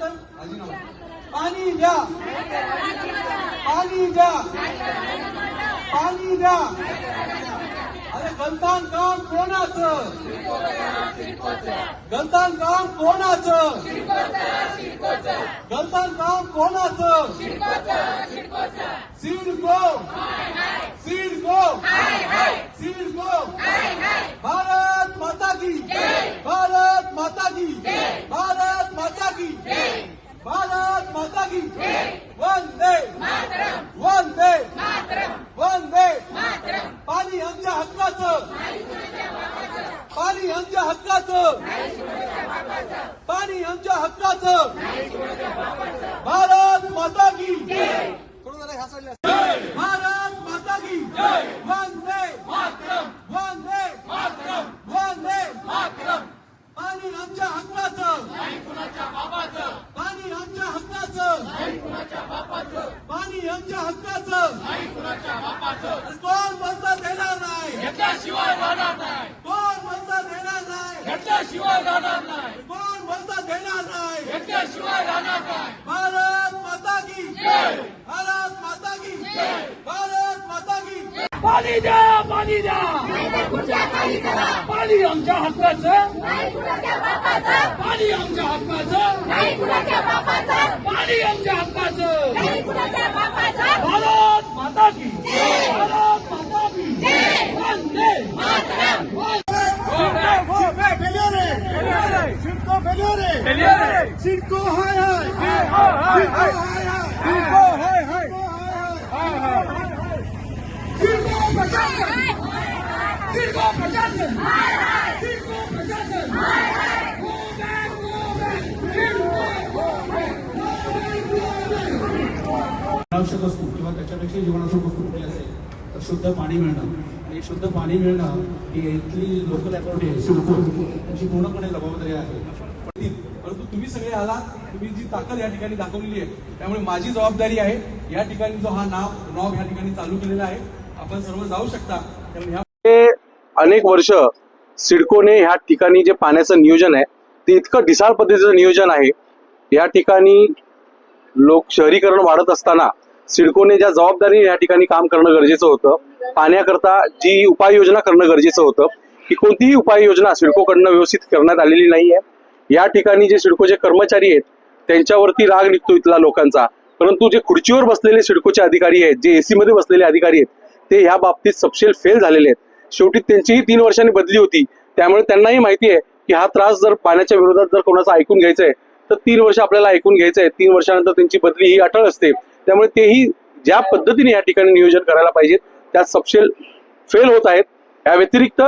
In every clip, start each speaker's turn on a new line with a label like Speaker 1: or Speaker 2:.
Speaker 1: तर राजीनामा पाणी द्या. पाणी द्या. पाणी द्या. अरे गलतान काम कोणाचं? गलतान काम कोणाचं? गलतान काम कोणाचं? सिडको सिडको सिडको भारत माता की. भारत माता की. भारत माता की भारत माता की वंदे वंदे वंदे पाणी आमच्या हक्काचं पाणी आमच्या हक्काचं पाणी आमच्या हक्काचं भारत माता की थोडं जरा ह्या साईडला भारत माता की वंदे वंदे वंदे पाणी आमच्या हक्काचं पाणी आमच्या हक्काचं पाणी आमच्या हक्काचं कोण बोलता देणार नाही
Speaker 2: घेतल्याशिवाय राहणार नाही
Speaker 1: कोण बोलता देणार नाही
Speaker 2: घेतल्याशिवाय राहणार नाही
Speaker 1: देणार नाही.
Speaker 2: घेतल्याशिवाय राहणार नाही.
Speaker 1: भारत माता की भारत माता की भारत माता की
Speaker 2: पाणी द्या पाणी द्या. पाणी आमच्या हक्काचं. पाणी आमच्या हक्काचं. पाणी आमच्या हक्काचं. भारत माता की भारत
Speaker 1: फेल्योरे सिडको हाय हाय सिडको हाय हाय
Speaker 2: प्रशासन प्रशासन प्रशासन.
Speaker 3: आवश्यक किंवा त्याच्यापेक्षा जीवनावश्यक वस्तू कुठली असेल तर शुद्ध पाणी मिळणं आणि शुद्ध पाणी मिळणं ही इथली लोकल अथॉरिटी आहे. सिडको त्यांची पूर्णपणे जबाबदारी आहे.
Speaker 1: परंतु तुम्ही सगळे आलात तुम्ही जी ताकद या ठिकाणी दाखवलेली आहे त्यामुळे माझी जबाबदारी आहे या ठिकाणी जो हा नाव नॉब या ठिकाणी चालू केलेला आहे आपण सर्व जाऊ शकता. त्यामुळे ह्या
Speaker 4: अनेक वर्ष सिडकोने ह्या ठिकाणी जे पाण्याचं नियोजन आहे ते इतकं ढिसाळ पद्धतीचं नियोजन आहे. या ठिकाणी लोक शहरीकरण वाढत असताना सिडकोने ज्या जबाबदारी या ठिकाणी काम करणं गरजेचं होतं पाण्याकरता जी उपाययोजना करणं गरजेचं होतं ही कोणतीही उपाययोजना सिडकोकडनं व्यवस्थित करण्यात आलेली नाही आहे या ठिकाणी जे सिडकोचे कर्मचारी आहेत त्यांच्यावरती राग निघतो इथला लोकांचा. परंतु जे खुर्चीवर बसलेले सिडकोचे अधिकारी आहेत जे एसी मध्ये बसलेले अधिकारी आहेत ते ह्या बाबतीत सपशेल फेल झालेले आहेत. शेवटी त्यांचीही तीन वर्षांनी बदली होती. त्यामुळे त्यांनाही माहिती आहे की हा त्रास जर पाण्याच्या विरोधात जर कोणाचा ऐकून घ्यायचा आहे तर तीन वर्ष आपल्याला ऐकून घ्यायचं आहे तीन वर्षानंतर त्यांची बदली ही अटळ असते. त्यामुळे तेही ज्या पद्धतीने या ठिकाणी नियोजन करायला पाहिजेत त्यात सपशेल फेल होत आहेत. या व्यतिरिक्त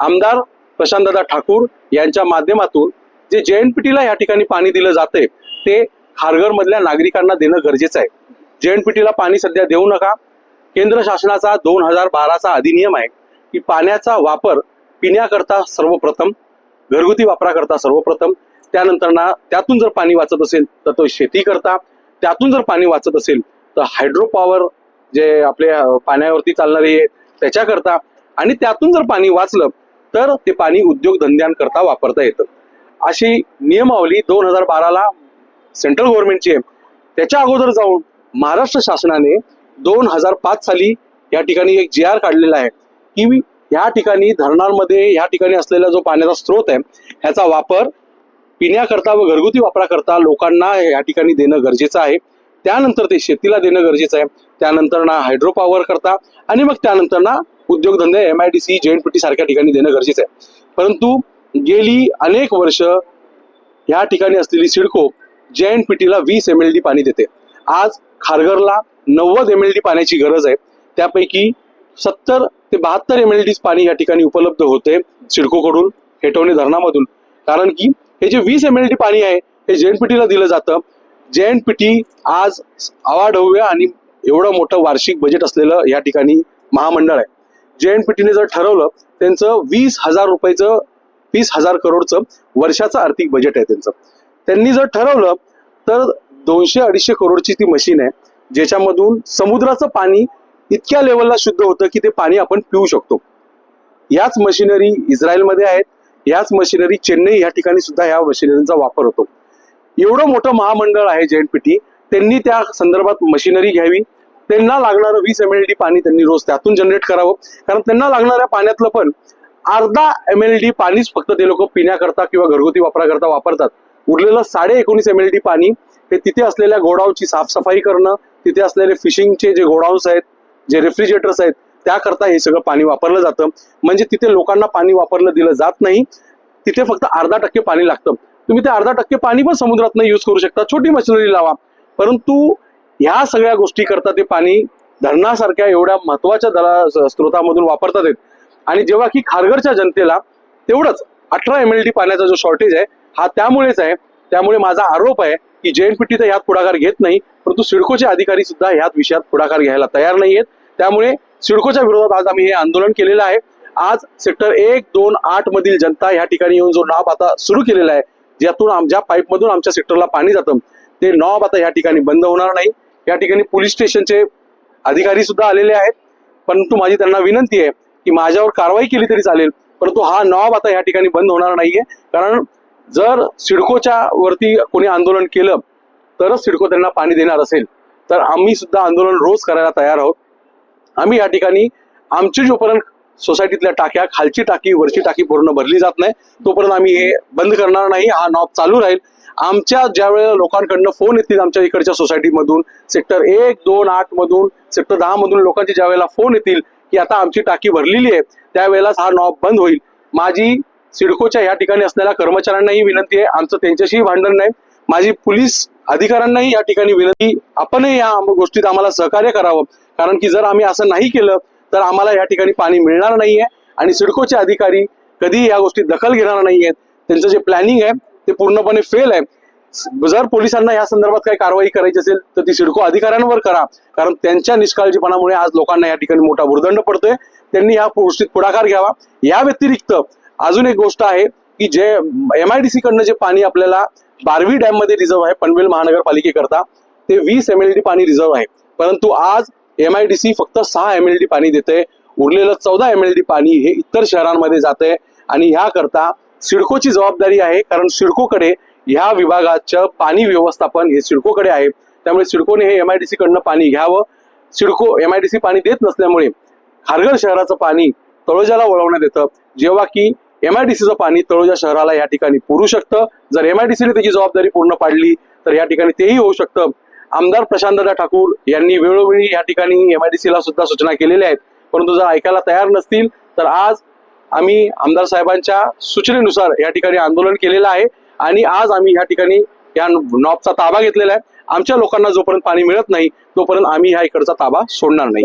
Speaker 4: आमदार प्रशांतदादा ठाकूर यांच्या माध्यमातून जे जेएनपीटीला या ठिकाणी पाणी दिलं जातंय ते खारघर मधल्या नागरिकांना देणं गरजेचं आहे. जेएनपीटीला पाणी सध्या देऊ नका. केंद्र शासनाचा दोन हजार बाराचा अधिनियम आहे की पाण्याचा वापर पिण्याकरता सर्वप्रथम घरगुती वापराकरता सर्वप्रथम त्यानंतर ना त्यातून जर पाणी वाचत असेल तर तो शेती करता त्यातून जर पाणी वाचत असेल तर हायड्रो पॉवर जे आपले पाण्यावरती चालणारे त्याच्याकरता आणि त्यातून जर पाणी वाचलं तर ते पाणी उद्योगधंद्यांकरता वापरता येतं. अशी नियमावली दोन हजार बाराला सेंट्रल गव्हर्नमेंटची आहे. त्याच्या अगोदर जाऊन महाराष्ट्र शासनाने दोन हजार पाच साली या ठिकाणी एक जी आर काढलेला आहे. की या ठिकाणी धरणांमध्ये या ठिकाणी असलेला जो पाण्याचा स्रोत आहे ह्याचा वापर पिण्याकरता व घरगुती वापराकरता लोकांना या ठिकाणी देणं गरजेचं आहे. त्यानंतर ते शेतीला देणं गरजेचं आहे. त्यानंतर ना हायड्रो पॉवर करता आणि मग त्यानंतर ना उद्योगधंदे M I D C J N P T सारख्या ठिकाणी देणं गरजेचं आहे. परंतु गेली अनेक वर्ष ह्या ठिकाणी असलेली सिडको जे एन वीस एम एल डी पाणी देते. आज खारघरला नव्वद एम एल डी पाण्याची गरज आहे. त्यापैकी सत्तर ते बहात्तर एम एल डी पाणी या ठिकाणी उपलब्ध होते सिडकोकडून हेटवणे धरणामधून. कारण की हे जे वीस एम एल डी पाणी आहे हे जे एन पी टीला दिलं जातं. जन पी टी आज अवाढव्य आणि एवढं मोठं वार्षिक बजेट असलेलं या ठिकाणी महामंडळ आहे. जे एन पी टीने जर ठरवलं त्यांचं वीस हजार रुपयाचं वीस हजार करोडचं वर्षाचं आर्थिक बजेट आहे त्यांचं. त्यांनी जर ठरवलं तर दोनशे अडीचशे करोडची ती मशीन आहे ज्याच्यामधून समुद्राचं पाणी इतक्या लेवलला शुद्ध होतं की ते पाणी आपण पिऊ शकतो. याच मशिनरी इस्रायलमध्ये आहेत याच मशिनरी चेन्नई या ठिकाणी सुद्धा या मशिनरीचा वापर होतो. एवढं मोठं महामंडळ आहे जे एनपीटी त्यांनी त्या संदर्भात मशिनरी घ्यावी. त्यांना लागणारं वीस एम एल डी पाणी त्यांनी रोज त्यातून जनरेट करावं. कारण त्यांना लागणाऱ्या पाण्यातलं पण अर्धा एम एल डी पाणीच फक्त ते लोक पिण्याकरता किंवा घरगुती वापराकरता वापरतात. उरलेलं साडे एकोणीस एम एल डी पाणी हे तिथे असलेल्या गोडाऊनची साफसफाई करणं तिथे असलेले फिशिंगचे जे गोडाऊन्स आहेत जे रेफ्रिजरेटर्स आहेत त्याकरता हे सगळं पाणी वापरलं जातं. म्हणजे तिथे लोकांना पाणी वापरलं दिलं जात नाही. तिथे फक्त अर्धा टक्के पाणी लागतं. तुम्ही ते अर्धा टक्के पाणी पण समुद्रात यूज करू शकता. छोटी मशिनरी लावा. परंतु ह्या सगळ्या गोष्टी करता ते पाणी धरणासारख्या एवढ्या महत्त्वाच्या दला स्रोतामधून वापरतात आणि जेव्हा की खारघरच्या जनतेला तेवढंच अठरा एम एल डी पाण्याचा जो शॉर्टेज आहे हा त्यामुळेच आहे. त्यामुळे माझा आरोप आहे की जेएनपीटी तर यात पुढाकार घेत नाही परंतु सिडकोचे अधिकारी सुद्धा ह्यात विषयात पुढाकार घ्यायला तयार नाही आहेत. त्यामुळे सिडकोच्या विरोधात आज आम्ही हे आंदोलन केलेलं आहे. आज सेक्टर एक दोन आठ मधील जनता या ठिकाणी येऊन जो नॉब आता सुरू केलेला आहे ज्यातून आमच्या पाईपमधून आमच्या सेक्टरला पाणी जातं ते नॉब आता या ठिकाणी बंद होणार नाही. या ठिकाणी पोलीस स्टेशनचे अधिकारी सुद्धा आलेले आहेत. परंतु माझी त्यांना विनंती आहे की माझ्यावर कारवाई केली तरी चालेल परंतु हा नॉब आता या ठिकाणी बंद होणार नाहीये. कारण जर सिडकोच्या वरती कोणी आंदोलन केलं तरच सिडको त्यांना पाणी देणार असेल. तर आम्ही सुद्धा आंदोलन रोज करायला तयार आहोत. आम्ही या ठिकाणी आमची जोपर्यंत सोसायटीतल्या टाक्या खालची टाकी वरची टाकी पूर्ण भरली जात नाही तोपर्यंत आम्ही हे बंद करणार नाही हा नॉब चालू राहील. आमच्या ज्या वेळेला लोकांकडनं फोन येतील आमच्या इकडच्या सोसायटीमधून सेक्टर एक दोन आठ मधून सेक्टर दहा मधून लोकांचे ज्या वेळेला फोन येतील की आता आमची टाकी भरलेली आहे त्यावेळेलाच हा नॉब बंद होईल. माझी सिडकोच्या या ठिकाणी असलेल्या कर्मचाऱ्यांनाही विनंती आहे आमचं त्यांच्याशीही भांडण नाही. माझी पोलीस अधिकाऱ्यांनाही या ठिकाणी विनंती आपणही या गोष्टीत आम्हाला सहकार्य करावं. कारण की जर आम्ही असं नाही केलं तर आम्हाला या ठिकाणी पाणी मिळणार नाहीये आणि सिडकोचे अधिकारी कधी या गोष्टीत दखल घेणार नाही आहेत त्यांचं जे प्लॅनिंग आहे ते पूर्णपणे फेल आहे. जर पोलिसांना या संदर्भात काही कारवाई करायची असेल तर ती सिडको अधिकाऱ्यांवर करा. कारण त्यांच्या निष्काळजीपणामुळे आज लोकांना या ठिकाणी मोठा भुर्दंड पडतोय. त्यांनी या गोष्टीत पुढाकार घ्यावा. या व्यतिरिक्त अजून एक गोष्ट आहे की जे एम आय डी सी कडनं जे पाणी आपल्याला बारवी डॅममध्ये रिझर्व्ह आहे पनवेल महानगरपालिकेकरता ते वीस एम एल डी पाणी रिझर्व्ह आहे. परंतु आज एम आय डी सी फक्त सहा एम एल डी पाणी देते उरलेलं चौदा एम एल डी पाणी हे इतर शहरांमध्ये जाते आणि ह्याकरता सिडकोची जबाबदारी आहे कारण सिडकोकडे ह्या विभागाचं पाणी व्यवस्थापन हे सिडकोकडे आहे. त्यामुळे सिडकोने हे एमआयडीसी कडनं पाणी घ्यावं. सिडको एमआयडीसी पाणी देत नसल्यामुळे खारघर शहराचं पाणी तळोजाला वळवण्यात येतं. जेव्हा की एमआयडीसीचं पाणी तळोजा शहराला या ठिकाणी पुरू शकतं. जर एमआयडीसीने त्याची जबाबदारी पूर्ण पाडली तर या ठिकाणी तेही होऊ शकतं. आमदार प्रशांतदा ठाकूर यांनी वेळोवेळी या ठिकाणी एमआयडीसीला सुद्धा सूचना केलेल्या आहेत. परंतु जर ऐकायला तयार नसतील तर आज आम्ही आमदार साहेबांच्या सूचनेनुसार या ठिकाणी आंदोलन केलेलं आहे. आणि आज आम्ही या ठिकाणी या नॉबचा ताबा घेतलेला आहे. आमच्या लोकांना जोपर्यंत पाणी मिळत नाही तोपर्यंत आम्ही ह्या इकडचा ताबा सोडणार नाही.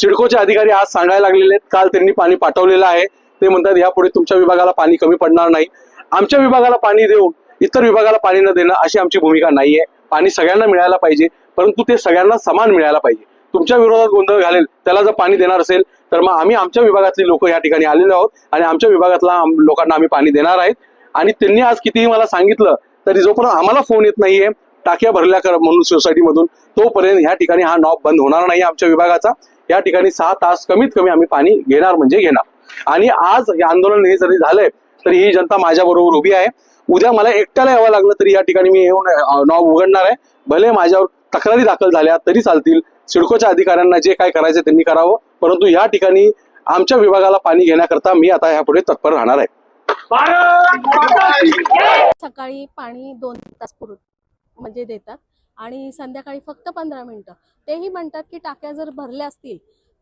Speaker 4: सिडकोचे अधिकारी आज सांगायला लागलेले आहेत काल त्यांनी पाणी पाठवलेलं आहे. ते म्हणतात यापुढे तुमच्या विभागाला पाणी कमी पडणार नाही. आमच्या विभागाला पाणी देऊन इतर विभागाला पाणी न देणं अशी आमची भूमिका नाहीये पाणी सगळ्यांना मिळायला पाहिजे परंतु ते सगळ्यांना समान मिळायला पाहिजे. तुमच्या विरोधात गोंधळ घालेल त्याला जर पाणी देणार असेल तर मग आम्ही आमच्या विभागातली लोक या ठिकाणी आलेलो आहोत आणि आमच्या विभागातला लोकांना आम्ही पाणी देणार आहेत. आणि त्यांनी आज कितीही मला सांगितलं तरी जोपर्यंत आम्हाला फोन येत नाहीये टाक्या भरल्या कर म्हणून सोसायटीमधून तोपर्यंत ह्या ठिकाणी हा नॉब बंद होणार नाही आमच्या विभागाचा. या ठिकाणी सहा तास कमीत कमी आम्ही पाणी घेणार म्हणजे घेणार. आणि आज हे आंदोलन हे जरी झालंय तरी ही जनता माझ्या बरोबर उभी आहे. उद्या मला एकट्याला यावं लागलं तरी या ठिकाणी मी येऊन नॉब उघडणार आहे. भले माझ्यावर तक्रारी दाखल झाल्या तरी चालतील. सिडकोच्या अधिकाऱ्यांना जे काय करायचं त्यांनी करावं. परंतु या ठिकाणी आमच्या विभागाला पाणी घेण्याकरता मी आता यापुढे तत्पर राहणार आहे.
Speaker 5: सकाळी पाणी दोन तास पुर म्हणजे देतात आणि संध्याकाळी फक्त पंधरा मिनिटं. तेही म्हणतात की टाक्या जर भरल्या असतील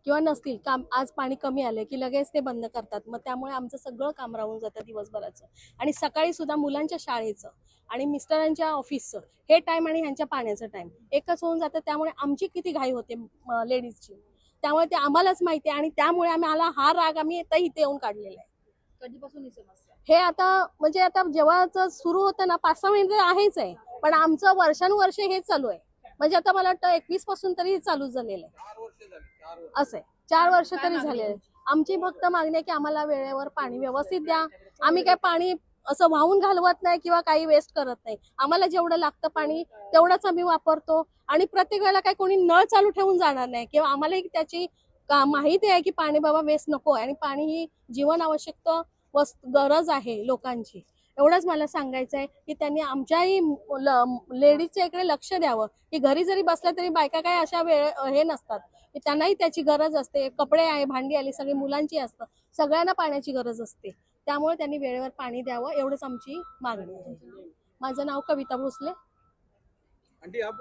Speaker 5: किंवा नसतील काम आज पाणी कमी आले की लगेच ते बंद करतात. मग त्यामुळे आमचं सगळं काम राहून जातं दिवसभराचं. आणि सकाळी सुद्धा मुलांच्या शाळेचं आणि मिस्टरांच्या ऑफिसचं हे टाईम आणि ह्यांच्या पाण्याचं टाईम एकच होऊन जातं. त्यामुळे आमची किती घाई होते लेडीजची त्यामुळे ते आम्हालाच माहिती आहे आणि त्यामुळे आम्ही हा राग आम्ही आता इथे येऊन काढलेला आहे.
Speaker 2: कधीपासून ही समस्या
Speaker 5: हे आता म्हणजे आता जेव्हा सुरू होतं ना पाच सहा महिने आहेच आहे. पण आमचं वर्षानुवर्षे हेच चालू आहे. म्हणजे आता मला वाटतं एकवीसपासून तरी हे चालूच झालेलं आहे. असं आहे. चार वर्ष तरी झाले आहे. आमची फक्त मागणी आहे की आम्हाला वेळेवर पाणी व्यवस्थित द्या. आम्ही काय पाणी असं वाहून घालवत नाही किंवा काही वेस्ट करत नाही. आम्हाला जेवढं लागतं पाणी तेवढंच आम्ही वापरतो. आणि प्रत्येक वेळेला काही कोणी नळ चालू ठेवून जाणार नाही. किंवा आम्हालाही त्याची का- माहिती आहे की पाणी बाबा वेस्ट नको आहे आणि पाणी ही जीवन आवश्यक वस्तू गरज आहे लोकांची. एवढंच मला सांगायचं आहे की त्यांनी आमच्याही लेडीजच्या इकडे लक्ष द्यावं. की घरी जरी बसल्या तरी बायका काय अशा वेळ हे नसतात. की त्यांनाही त्याची गरज असते. कपडे आहे भांडी आली सगळी मुलांची असतं. सगळ्यांना पाण्याची गरज असते. त्यामुळे त्यांनी वेळेवर पाणी द्यावं एवढंच आमची मागणी आहे. माझं नाव कविता भोसले.
Speaker 1: आंटी आप